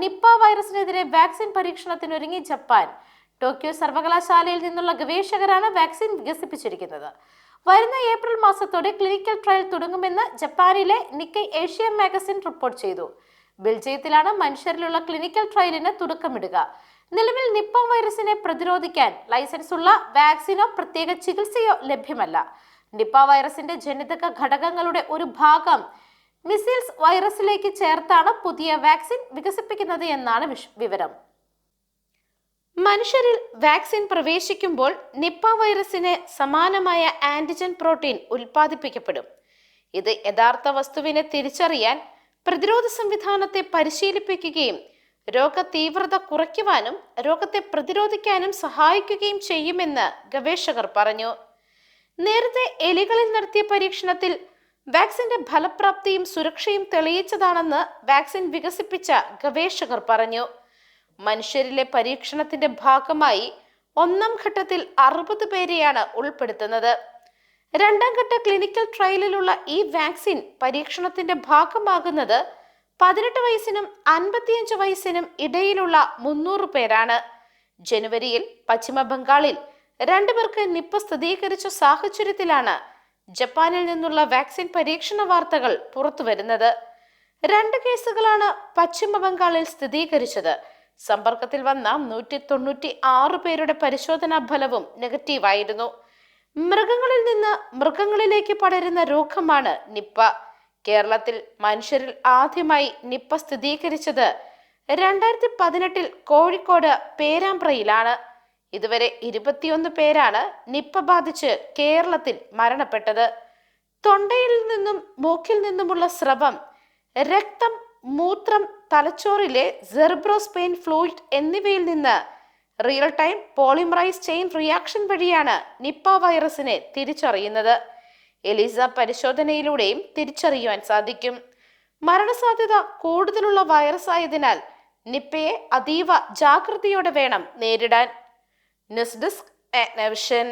Nipah വൈറസിനെതിരെ vaccine പരീക്ഷണത്തിനൊരുങ്ങി Japan. Tokyo സർവകലാശാലയിൽ നിന്നുള്ള ഗവേഷകരാണ് വാക്സിൻ വികസിപ്പിച്ചിരിക്കുന്നത്. വരുന്ന ഏപ്രിൽ മാസത്തോടെ ക്ലിനിക്കൽ ട്രയൽ തുടങ്ങുമെന്ന് ജപ്പാനിലെ നിക്കൈ ഏഷ്യ മാഗസിൻ റിപ്പോർട്ട് ചെയ്തു. ബെൽജിയത്തിലാണ് മനുഷ്യരിലുള്ള ക്ലിനിക്കൽ ട്രയലിന് തുടക്കമിടുക. നിലവിൽ നിപ്പ വൈറസിനെ പ്രതിരോധിക്കാൻ ലൈസൻസ് ഉള്ള വാക്സിനോ പ്രത്യേക ചികിത്സയോ ലഭ്യമല്ല. നിപ്പ വൈറസിന്റെ ജനിതക ഘടകങ്ങളുടെ ഒരു ഭാഗം മിസിൽസ് വൈറസിലേക്ക് ചേർത്താണ് പുതിയ വാക്സിൻ വികസിപ്പിക്കുന്നത് എന്നാണ് വിവരം. മനുഷ്യരിൽ വാക്സിൻ പ്രവേശിക്കുമ്പോൾ നിപ്പ വൈറസിന് സമാനമായ ആന്റിജൻ പ്രോട്ടീൻ ഉൽപ്പാദിപ്പിക്കപ്പെടും. ഇത് യഥാർത്ഥ വസ്തുവിനെ തിരിച്ചറിയാൻ പ്രതിരോധ സംവിധാനത്തെ പരിശീലിപ്പിക്കുകയും രോഗ തീവ്രത കുറയ്ക്കുവാനും രോഗത്തെ പ്രതിരോധിക്കാനും സഹായിക്കുകയും ചെയ്യുമെന്ന് ഗവേഷകർ പറഞ്ഞു. നേരത്തെ എലികളിൽ നടത്തിയ പരീക്ഷണത്തിൽ വാക്സിന്റെ ഫലപ്രാപ്തിയും സുരക്ഷയും തെളിയിച്ചതാണെന്ന് വാക്സിൻ വികസിപ്പിച്ച ഗവേഷകർ പറഞ്ഞു. മനുഷ്യരിലെ പരീക്ഷണത്തിന്റെ ഭാഗമായി ഒന്നാം ഘട്ടത്തിൽ അറുപത് പേരെയാണ് ഉൾപ്പെടുത്തുന്നത്. രണ്ടാം ഘട്ട ക്ലിനിക്കൽ ട്രയലിലുള്ള ഈ വാക്സിൻ പരീക്ഷണത്തിന്റെ ഭാഗമാകുന്നത് പതിനെട്ട് വയസ്സിനും അൻപത്തിയഞ്ച് വയസ്സിനും ഇടയിലുള്ള മുന്നൂറ് പേരാണ്. ജനുവരിയിൽ പശ്ചിമ ബംഗാളിൽ രണ്ടുപേർക്ക് നിപ്പ സ്ഥിരീകരിച്ച സാഹചര്യത്തിലാണ് ജപ്പാനിൽ നിന്നുള്ള വാക്സിൻ പരീക്ഷണ വാർത്തകൾ പുറത്തുവരുന്നത്. രണ്ട് കേസുകളാണ് പശ്ചിമ ബംഗാളിൽ സ്ഥിരീകരിച്ചത്. സമ്പർക്കത്തിൽ വന്ന നൂറ്റി തൊണ്ണൂറ്റി ആറ് പേരുടെ പരിശോധനാ ഫലവും നെഗറ്റീവായിരുന്നു. മൃഗങ്ങളിൽ നിന്ന് മൃഗങ്ങളിലേക്ക് പടരുന്ന രോഗമാണ് നിപ്പ. കേരളത്തിൽ മനുഷ്യരിൽ ആദ്യമായി നിപ്പ സ്ഥിരീകരിച്ചത് രണ്ടായിരത്തി പതിനെട്ടിൽ കോഴിക്കോട് പേരാമ്പ്രയിലാണ്. ഇതുവരെ ഇരുപത്തിയൊന്ന് പേരാണ് നിപ്പ ബാധിച്ച് കേരളത്തിൽ മരണപ്പെട്ടത്. തൊണ്ടയിൽ നിന്നും മൂക്കിൽ നിന്നുമുള്ള സ്രവം രക്തം മൂത്രം തലച്ചോറിലെ സെർബ്രോസ്പെയിൻ ഫ്ലൂയിഡ് എന്നിവയിൽ നിന്ന് real time polymerase chain reaction വഴിയാണ് നിപ്പ വൈറസിനെ തിരിച്ചറിയുന്നത്. എലിസ പരിശോധനയിലൂടെയും തിരിച്ചറിയുവാൻ സാധിക്കും. മരണസാധ്യത കൂടുതലുള്ള വൈറസ് ആയതിനാൽ നിപ്പയെ അതീവ ജാഗ്രതയോടെ വേണം നേരിടാൻ. News desk vision